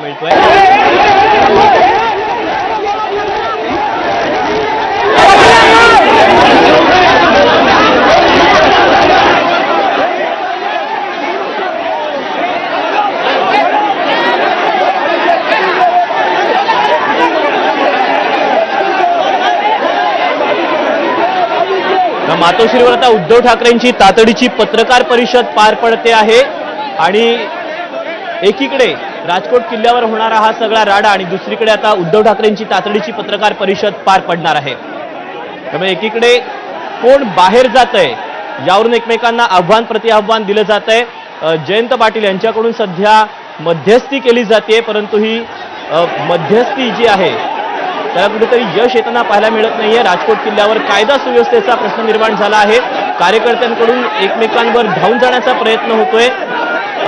मिळतोय. या मातोश्रीवर आता उद्धव ठाकरेंची तातडीची पत्रकार परिषद पार पडते आहे. आणि एकीकडे राजकोट किल्ल्यावर होणारा हा सगळा राडा आणि दुसरीकडे आता उद्धव ठाकरेंची तातडीची पत्रकार परिषद पार पडणार आहे. त्यामुळे एकीकडे कोण बाहेर जात आहे यावरून एकमेकांना आव्हान प्रतिआव्हान दिलं जात आहे जयंत पाटील यांच्याकडून सध्या मध्यस्थी केली जाते परंतु ही मध्यस्थी जी आहे त्याला कुठेतरी यश येताना पाहायला मिळत नाहीये. राजकोट किल्ल्यावर कायदा सुव्यवस्थेचा प्रश्न निर्माण झाला आहे. कार्यकर्त्यांकडून एकमेकांवर धावून जाण्याचा प्रयत्न होतोय.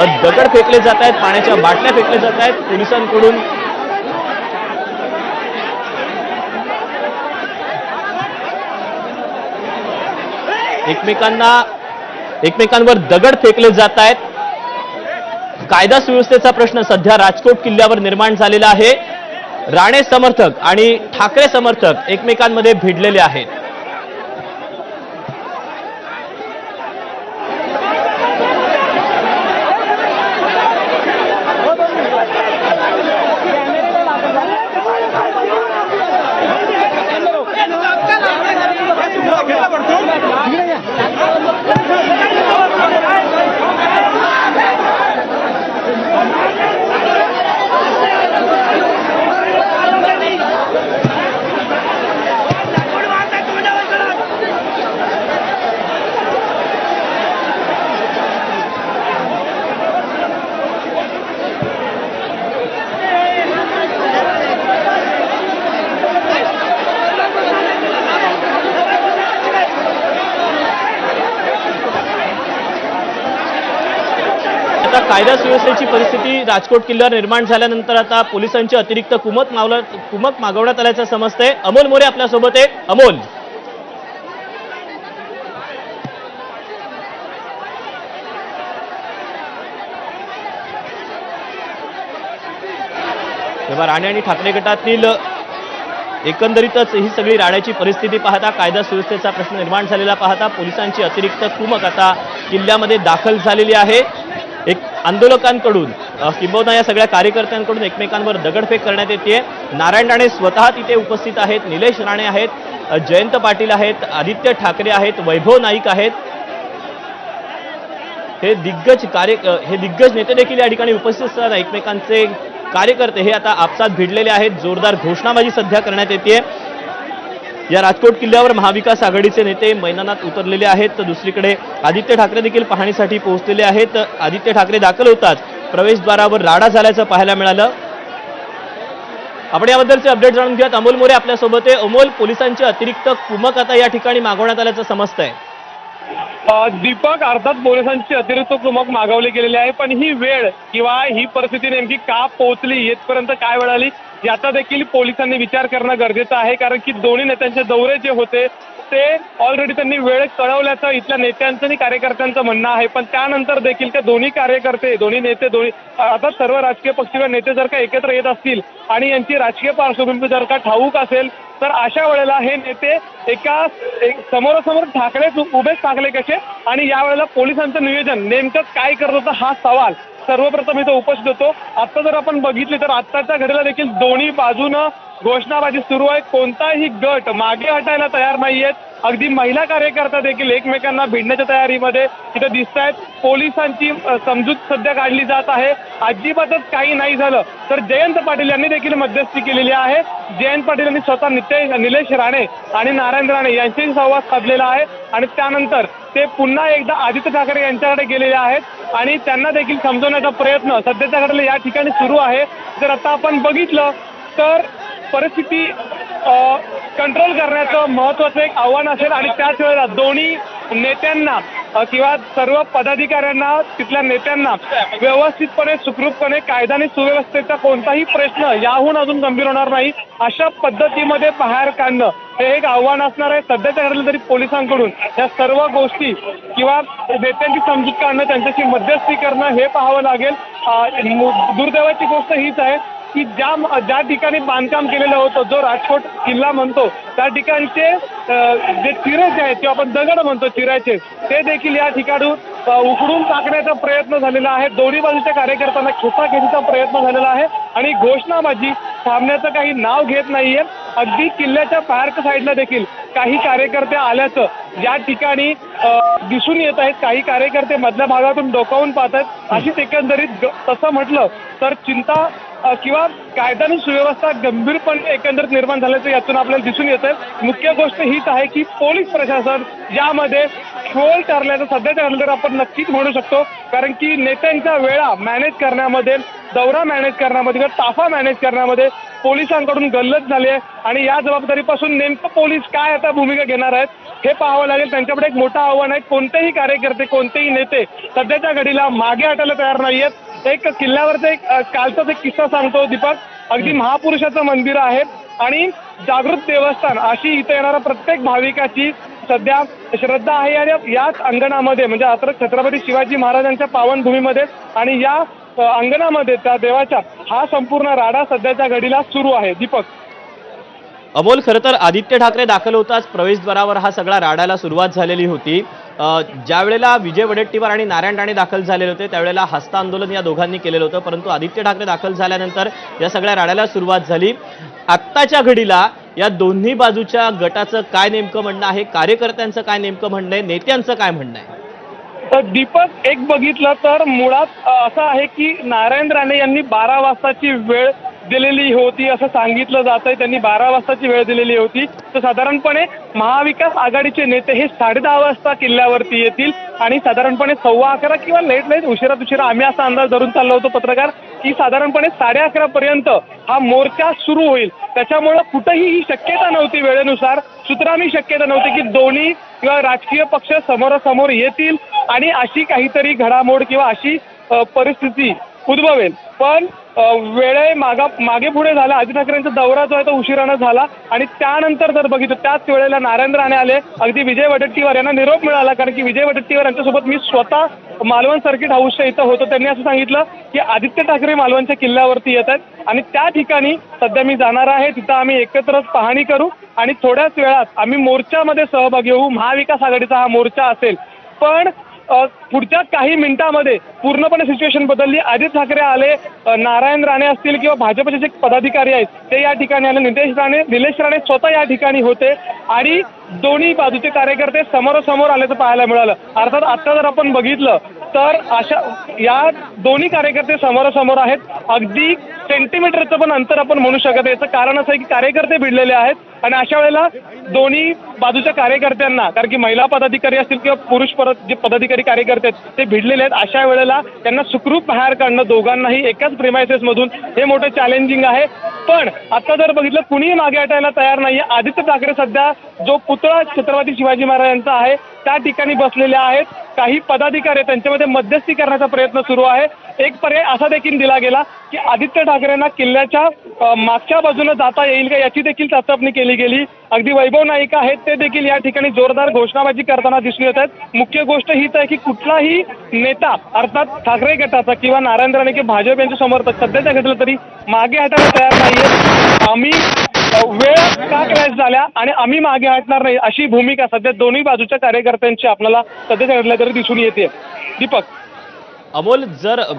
दगड फेकले जात आहेत पाण्याच्या बाटल्या फेकल्या जात आहेत पोलिसांकडून. एकमेकांना एकमेकांवर दगड फेकले जात आहेत. कायदा सुव्यवस्थेचा प्रश्न सध्या राजकोट किल्ल्यावर निर्माण झालेला आहे. राणे समर्थक आणि ठाकरे समर्थक एकमेकांमध्ये भिडलेले आहेत. कायदा सुव्यवस्थेची परिस्थिती राजकोट किल्ल्यावर निर्माण झाल्यानंतर आता पोलिसांची अतिरिक्त कुमक मावला कुमक मागवण्यात आल्याचं समजतंय. अमोल मोरे आपल्यासोबत आहे. अमोल. तेव्हा राणे आणि ठाकरे गटातील एकंदरीतच ही सगळी राण्याची परिस्थिती पाहता कायदा सुव्यवस्थेचा प्रश्न निर्माण झालेला पाहता पोलिसांची अतिरिक्त कुमक आता किल्ल्यामध्ये दाखल झालेली आहे. आंदोलकांकडून किंबहुना या सगळ्या कार्यकर्त्यांकडून एकमेकांवर दगडफेक करण्यात येते नारायण राणे स्वतः तिथे उपस्थित आहेत निलेश राणे आहेत जयंत पाटील आहेत आदित्य ठाकरे आहेत वैभव नाईक आहेत. हे दिग्गज कार्य हे दिग्गज नेते देखील या ठिकाणी उपस्थित असताना एकमेकांचे कार्यकर्ते हे आता आपसात भिडलेले आहेत. जोरदार घोषणाबाजी सध्या करण्यात येते या राजकोट किल्ल्यावर महाविकास आघाडीचे नेते मैदानात उतरलेले आहेत. तर दुसरीकडे आदित्य ठाकरे देखील पाहणीसाठी पोहोचलेले आहेत. आदित्य ठाकरे दाखल होताच प्रवेशद्वारावर राडा झाल्याचं पाहायला मिळालं. आपण याबद्दलचे अपडेट जाणून घेऊयात. अमोल मोरे आपल्यासोबत आहे. अमोल पोलिसांचे अतिरिक्त कुमक आता या ठिकाणी मागवण्यात आल्याचं समजतंय. दीपक अर्थात पोलिसांची अतिरिक्त कुमक मागवली गेलेली आहे पण ही वेळ किंवा ही परिस्थिती नेमकी का पोहोचली येथपर्यंत काय वेळ आली याचा देखील पोलिसांनी विचार करणं गरजेचं आहे कारण की दोन्ही नेत्यांचे दौरे जे होते ते ऑलरेडी त्यांनी वेळ कळवल्याचं इथल्या नेत्यांचं आणि कार्यकर्त्यांचं म्हणणं आहे पण त्यानंतर देखील ते दोन्ही कार्यकर्ते दोन्ही नेते दोन्ही आता सर्व राजकीय पक्ष किंवा नेते जर का एकत्र येत असतील आणि यांची राजकीय पार्श्वभूमी जर का ठाऊक असेल तर अशा वेळेला हे नेते एका एक समोरासमोर ठाकले उभेच ठाकले कसे? आणि यावेळेला पोलिसांचं नियोजन नेमकं काय करत होतं हा सवाल सर्वप्रथम इथं उपस्थित होतो. आता जर आपण बघितली तर आत्ताच्या घडीला देखील दोन्ही बाजूनं घोषणाबाजी सुरू आहे. कोणताही गट मागे हटायला तयार नाहीयेत. अगदी महिला कार्यकर्ता देखील एकमेकांना भिडण्याच्या तयारीमध्ये तिथं दिसत आहेत. पोलिसांची समजूत सध्या काढली जात आहे. अजिबातच काही नाही झालं. तर जयंत पाटील यांनी देखील मध्यस्थी केलेली आहे. जयंत पाटील यांनी स्वतः नितेश निलेश राणे आणि नारायण राणे यांच्याशी संवाद साधलेला आहे. आणि त्यानंतर ते पुन्हा एकदा आदित्य ठाकरे यांच्याकडे गेलेले आहेत. आणि त्यांना देखील समजवण्याचा प्रयत्न सध्याच्या घडीला या ठिकाणी सुरू आहे. जर आता आपण बघितलं तर परिस्थिती कंट्रोल करण्याचं महत्वाचं एक आव्हान असेल आणि त्याच वेळेला दोन्ही नेत्यांना किंवा सर्व पदाधिकाऱ्यांना तिथल्या नेत्यांना व्यवस्थितपणे सुखरूपपणे कायदा आणि सुव्यवस्थेचा कोणताही प्रश्न याहून अजून गंभीर होणार नाही. अशा पद्धतीमध्ये बाहेर काढणं हे एक आव्हान असणार आहे. सध्याच्या घडलं तरी पोलिसांकडून या सर्व गोष्टी किंवा नेत्यांची समजूत काढणं त्यांच्याशी मध्यस्थी करणं हे पाहावं लागेल. दुर्दैवाची गोष्ट हीच आहे. की ज्या ज्या ठिकाणी बांधकाम केलेलं होतं जो राजकोट किल्ला म्हणतो त्या ठिकाणचे जे चिरे जे आहेत किंवा आपण दगड म्हणतो चिऱ्याचे ते देखील या ठिकाणून अ, उखडून टाकण्याचा प्रयत्न झालेला आहे. दोन्ही बाजूच्या कार्यकर्त्यांना खेचाखेचीचा प्रयत्न झालेला आहे. आणि घोषणाबाजी थांबण्याचं काही नाव घेत नाहीये. अगदी किल्ल्याच्या बाहेरच्या साईडला देखील काही कार्यकर्ते आल्याचं या ठिकाणी दिसून येत आहेत काही कार्यकर्ते मधल्या भागातून डोकावून पाहत आहेत. अशीच एकंदरीत तसं म्हटलं तर चिंता किंवा कायदा आणि सुव्यवस्था गंभीरपणे एकंदरीत निर्माण झाल्याचं यातून आपल्याला दिसून येतं मुख्य गोष्ट हीच आहे की पोलीस प्रशासन यामध्ये खोल ठरल्याचं सध्याच्या घडलं तर आपण नक्कीच म्हणू शकतो. कारण की नेत्यांच्या वेळा मॅनेज करण्यामध्ये दौरा मॅनेज करण्यामध्ये किंवा ताफा मॅनेज करण्यामध्ये पोलिसांकडून गल्लत झाली आहे. आणि या जबाबदारीपासून नेमकं पोलीस काय आता भूमिका घेणार आहेत हे पाहावं लागेल. त्यांच्याकडे एक मोठं आव्हान आहे. कोणतेही कार्यकर्ते कोणतेही नेते सध्याच्या घडीला मागे हटायला तयार नाही आहेत एक किल्ल्यावरचा एक कालचाच एक किस्सा सांगतो दीपक. अगदी महापुरुषाचं मंदिर आहे आणि जागृत देवस्थान अशी इथं येणाऱ्या प्रत्येक भाविकाची सध्या श्रद्धा आहे आणि याच अंगणामध्ये म्हणजे आता छत्रपती शिवाजी महाराजांच्या पावनभूमीमध्ये आणि या अंगणामध्ये त्या देवाच्या हा संपूर्ण राडा सध्याच्या घडीला सुरू आहे. दीपक अमोल खरं तर आदित्य ठाकरे दाखल होताच प्रवेशद्वारावर. हा सगळा राडायला सुरुवात झालेली होती. ज्या वेळेला विजय वडेट्टीवार आणि नारायण राणे दाखल झालेले होते त्यावेळेला हस्ता आंदोलन या दोघांनी केलेलं होतं परंतु आदित्य ठाकरे दाखल झाल्यानंतर या सगळ्या राड्याला सुरुवात झाली. आत्ताच्या घडीला या दोन्ही बाजूच्या गटाचं काय नेमकं म्हणणं आहे? कार्यकर्त्यांचं काय नेमकं म्हणणं आहे? नेत्यांचं काय म्हणणं आहे? तर दीपक एक बघितलं तर मुळात असं आहे की नारायण राणे यांनी बारा वाजताची वेळ दिलेली होती असं सांगितलं जात आहे त्यांनी बारा वाजताची वेळ दिलेली होती. तर साधारणपणे महाविकास आघाडीचे नेते हे साडेदहा वाजता किल्ल्यावरती येतील आणि साधारणपणे सव्वा अकरा किंवा लेट लेट उशिरात उशिरा आम्ही असा अंदाज धरून चाललो होतो पत्रकार की साधारणपणे साडे अकरा पर्यंत हा मोर्चा सुरू होईल. त्याच्यामुळं कुठंही ही शक्यता नव्हती वेळेनुसार. सूत्रांनी शक्यता नव्हती की दोन्ही किंवा राजकीय पक्ष समोरासमोर येतील आणि अशी काहीतरी घडामोड किंवा अशी परिस्थिती उद्भवेल. पण वेळे मागा मागे पुढे झाला. आदित्य ठाकरेंचा दौरा जो आहे तो उशिरानं झाला. आणि त्यानंतर जर बघितलं त्याच वेळेला नारायण राणे आले. अगदी विजय वडट्टीवर यांना निरोप मिळाला. कारण की विजय वडट्टीवर यांच्यासोबत मी स्वतः मालवण सर्किट हाऊसच्या इथं होतो. त्यांनी असं सांगितलं की आदित्य ठाकरे मालवणच्या किल्ल्यावरती येत आहेत. आणि त्या ठिकाणी सध्या मी जाणार आहे. तिथं आम्ही एकत्रच पाहणी करू. आणि थोड्याच वेळात आम्ही मोर्चामध्ये सहभागी होऊ. महाविकास आघाडीचा हा मोर्चा असेल. पण पुढच्या काही मिनिटामध्ये पूर्णपणे सिच्युएशन बदलली. आदित्य ठाकरे आले नारायण राणे असतील किंवा भाजपचे जे पदाधिकारी आहेत ते या ठिकाणी आले. नितेश राणे निलेश राणे स्वतः या ठिकाणी होते आणि दोन्ही बाजूचे कार्यकर्ते समोरासमोर आल्याचं पाहायला मिळालं. अर्थात आता जर आपण बघितलं तर अशा या दोन्ही कार्यकर्ते समोरासमोर आहेत. अगदी सेंटीमीटरचं पण अंतर आपण म्हणू शकत याचं कारण असं आहे की कार्यकर्ते भिडलेले आहेत. आणि अशा वेळेला दोन्ही बाजूच्या कार्यकर्त्यांना कारण की महिला पदाधिकारी असतील किंवा पुरुष परत जे पदाधिकारी कार्यकर्ते आहेत ते भिडलेले आहेत अशा वेळेला त्यांना सुखरूप बाहेर काढणं दोघांनाही एकाच प्रिमायसेसमधून हे मोठं चॅलेंजिंग आहे. पण आता जर बघितलं कुणीही मागे हटायला तयार नाही आहे आदित्य ठाकरे सध्या जो पुतळा छत्रपती शिवाजी महाराजांचा आहे त्या ठिकाणी बसलेल्या आहेत. काही पदाधिकारी त्यांच्यामध्ये मध्यस्थी करण्याचा प्रयत्न सुरू आहे. एक पर्याय असा देखील दिला गेला की आदित्य ठाकरेंना किल्ल्याच्या मागच्या बाजूने जाता येईल का याची देखील चाचपणी केली गेली. अगदी वैभव नाईक आहेत ते देखील या ठिकाणी जोरदार घोषणाबाजी करताना दिसून येत आहेत. मुख्य गोष्ट हीच आहे की कुठलाही नेता अर्थात ठाकरे गटाचा किंवा नारायण राणे किंवा भाजप यांचे समर्थक सध्याच्या घटलं तरी मागे हटायला तयार नाहीये आम्ही वेळ का क्रॅश झाल्या आणि आम्ही मागे हटणार नाही अशी भूमिका सध्या दोन्ही बाजूच्या कार्यकर्त्यांची आपल्याला सध्याच्या घडल्या तरी दिसून येते दीपक अमोल जर अ,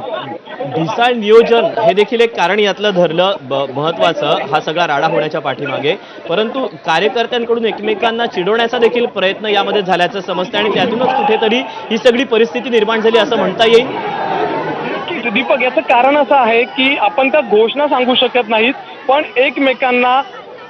ढिसाळ नियोजन हे देखील एक कारण यातलं धरलं महत्वाचं हा सगळा राडा होण्याच्या पाठीमागे. परंतु कार्यकर्त्यांकडून एकमेकांना चिडवण्याचा देखील प्रयत्न यामध्ये झाल्याचं समजतं आणि त्यातूनच कुठेतरी ही सगळी परिस्थिती निर्माण झाली असं म्हणता येईल. दीपक याचं कारण असं आहे की आपण त्या घोषणा सांगू शकत नाहीत पण एकमेकांना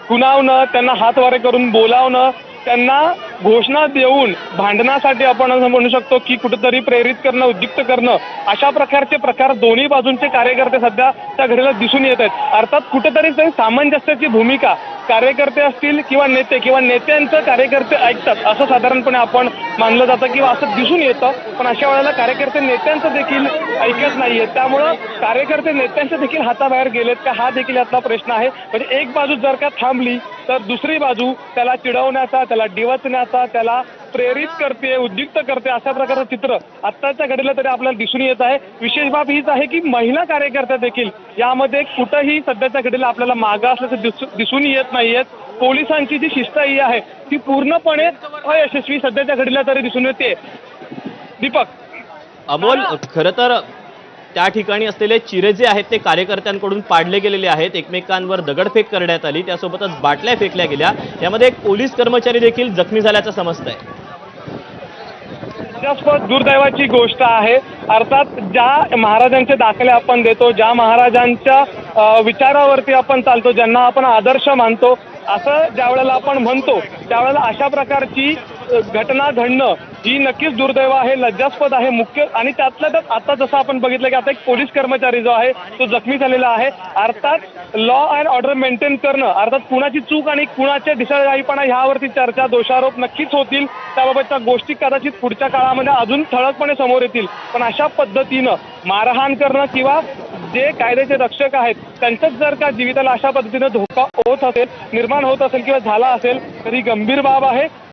कुणावणं त्यांना हातवारे करून बोलावणं त्यांना घोषणा देऊन भांडणासाठी आपण असं म्हणू शकतो की कुठेतरी प्रेरित करणं उद्युक्त करणं अशा प्रकारचे प्रकार दोन्ही बाजूंचे कार्यकर्ते सध्या त्या घडीला दिसून येत आहेत. अर्थात कुठेतरी सामंजस्याची भूमिका कार्यकर्ते असतील किंवा नेते किंवा नेत्यांचं कार्यकर्ते ऐकतात असं साधारणपणे आपण मानलं जातं किंवा असं दिसून येतं. पण अशा वेळेला कार्यकर्ते नेत्यांचं देखील ऐकत नाहीये त्यामुळं कार्यकर्ते नेत्यांच्या देखील हाताबाहेर गेलेत का हा देखील यातला प्रश्न आहे. म्हणजे एक बाजू जर का थांबली तर दुसरी बाजू त्याला चिडवण्याचा त्याला डिवचण्याचा त्याला प्रेरित करते उद्युक्त करते अशा प्रकारचं चित्र आत्ताच्या घडीला तरी आपल्याला दिसून येत आहे. विशेष बाब हीच आहे की महिला कार्यकर्त्या देखील यामध्ये कुठंही सध्याच्या घडीला आपल्याला मागं असल्याचं दिसू दिसून येत नाहीयेत. पोलिसांची जी शिस्तही आहे ती पूर्णपणे अयशस्वी सध्याच्या घडीला तरी दिसून येते. दीपक. अमोल खरं तर त्या ठिकाणी असलेले चिरे जे आहेत ते कार्यकर्त्यांकडून पाडले गेलेले आहेत. एकमेकांवर दगडफेक करण्यात आली. त्यासोबतच बाटल्या फेकल्या गेल्या. यामध्ये एक पोलीस कर्मचारी देखील जखमी झाल्याचं समजतंय. आहे दुर्दैवाची गोष्ट आहे. अर्थात ज्या महाराजांचे दाखले आपण देतो ज्या महाराजांच्या विचारावरती आपण चालतो ज्यांना आपण आदर्श मानतो असं ज्या वेळेला आपण म्हणतो त्यावेळेला अशा प्रकारची घटना घडणं ही नक्कीच दुर्दैव आहे लज्जास्पद आहे मुख्य आणि त्यातल्या त्यात आता जसं आपण बघितलं की आता एक पोलीस कर्मचारी जो आहे तो जखमी झालेला आहे. अर्थात लॉ अँड ऑर्डर मेंटेन करणं अर्थात कुणाची चूक आणि कुणाच्या दिशाळीपणा ह्यावरती चर्चा दोषारोप नक्कीच होतील. त्याबाबतच्या गोष्टी कदाचित पुढच्या काळामध्ये अजून ठळकपणे समोर येतील. पण अशा पद्धतीनं मारहाण करणं किंवा जे कायद्याचे रक्षक आहेत त्यांच्याच जर का जीविताला अशा पद्धतीनं धोका होत असेल निर्माण होत असेल किंवा झाला असेल तर ही गंभीर बाब आहे.